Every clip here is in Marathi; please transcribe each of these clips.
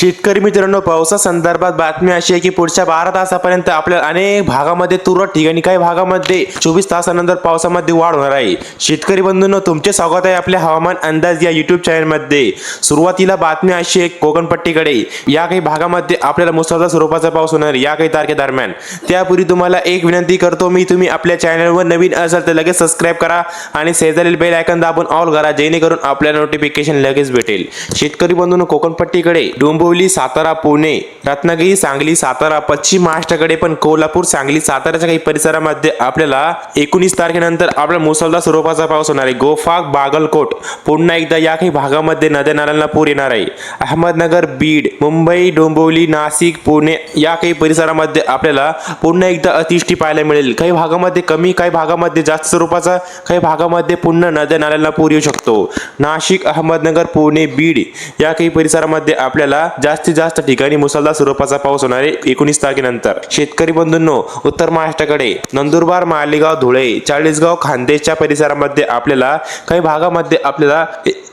शेतकरी मित्रांनो पावसा संदर्भात बातमी अशी आहे की पुढच्या बारा तासापर्यंत आपल्या अनेक भागामध्ये तुरळक ठिकाणी काही भागामध्ये चोवीस तासानंतर पावसामध्ये वाढ होणार आहे. शेतकरी बंधूंनो तुमचे स्वागत आहे आपल्या हवामान अंदाज या युट्यूब चॅनलमध्ये सुरुवातीला बातमी अशी आहे कोकणपट्टीकडे. या काही भागामध्ये आपल्याला मुसळधार स्वरूपाचा पाऊस होणार आहे या काही तारखेदरम्यान त्यापूर्वी तुम्हाला एक विनंती करतो मी तुम्ही आपल्या चॅनलवर नवीन असाल तर लगेच सबस्क्राईब करा आणि शेजारील बेल आयकन दाबून ऑल करा जेणेकरून आपल्याला नोटिफिकेशन लगेच भेटेल. शेतकरी बंधूंनो कोकणपट्टीकडे डोंबू हिंगोली सातारा पुणे रत्नागिरी सांगली सातारा पश्चिम महाराष्ट्राकडे पण कोल्हापूर सांगली साताराच्या काही परिसरामध्ये आपल्याला एकोणीस तारखेनंतर आपल्या मुसळधार स्वरूपाचा पाऊस होणार आहे. गोफाक बागलकोट पुन्हा एकदा या काही भागामध्ये नद्या नाल्यांना पूर येणार आहे. अहमदनगर बीड मुंबई डोंबिवली नाशिक पुणे या काही परिसरामध्ये आपल्याला पुन्हा एकदा अतिवृष्टी पाहायला मिळेल. काही भागामध्ये कमी काही भागामध्ये जास्त स्वरूपाचा काही भागामध्ये पुन्हा नद्या नाल्यांना पूर येऊ शकतो. नाशिक अहमदनगर पुणे बीड या काही परिसरामध्ये आपल्याला जास्तीत जास्त ठिकाणी मुसळधार स्वरूपाचा पाऊस होणार आहे एकोणीस तारखेनंतर. शेतकरी बंधूंनो उत्तर महाराष्ट्राकडे नंदुरबार मालेगाव धुळे चाळीसगाव खानदेशच्या परिसरामध्ये आपल्याला काही भागामध्ये आपल्याला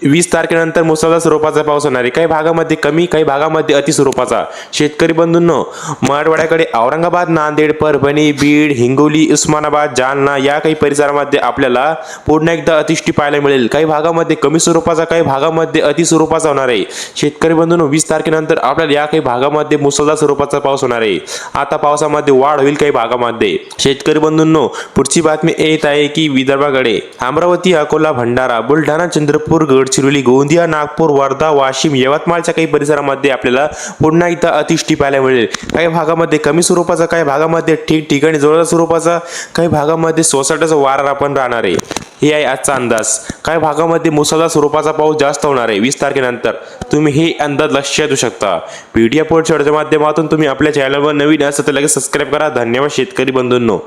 वीस तारखेनंतर मुसळधार स्वरूपाचा पाऊस होणार आहे. काही भागामध्ये कमी काही भागामध्ये अति स्वरूपाचा शेतकरी बंधूंनो मराठवाड्याकडे औरंगाबाद नांदेड परभणी बीड हिंगोली उस्मानाबाद जालना या काही परिसरामध्ये आपल्याला पुन्हा एकदा अतिष्ठी पाहायला मिळेल. काही भागामध्ये कमी स्वरूपाचा काही भागामध्ये अति स्वरूपाचा होणार आहे. शेतकरी बंधूंनो वीस तारखेनंतर आपल्याला या काही भागामध्ये मुसळधार स्वरूपाचा पाऊस होणार आहे. आता पावसामध्ये वाढ होईल काही भागामध्ये. शेतकरी बंधूंनो पुढची बातमी येत आहे की विदर्भाकडे अमरावती अकोला भंडारा बुलढाणा चंद्रपूर गडचिरोली गोंदिया नागपूर वर्धा वाशिम यवतमाळच्या काही परिसरामध्ये आपल्याला पुन्हा एकदा अतिवृष्टी पाहायला मिळेल. काही भागामध्ये कमी स्वरूपाचा काही भागामध्ये ठिकठिकाणी जोरदार स्वरूपाचा काही भागामध्ये सोसाट्याचा वारा पण राहणार आहे. हे आहे आजचा अंदाज. काही भागामध्ये मुसळधार स्वरूपाचा पाऊस जास्त होणार आहे. वीस तारखेनंतर तुम्ही हे अंदाज लक्षात देऊ शकता. व्हिडिओ पोर्टच्या माध्यमातून तुम्ही आपल्या चॅनलवर नवीन असेल तर लगेच सबस्क्राईब करा. धन्यवाद शेतकरी बंधूंनो.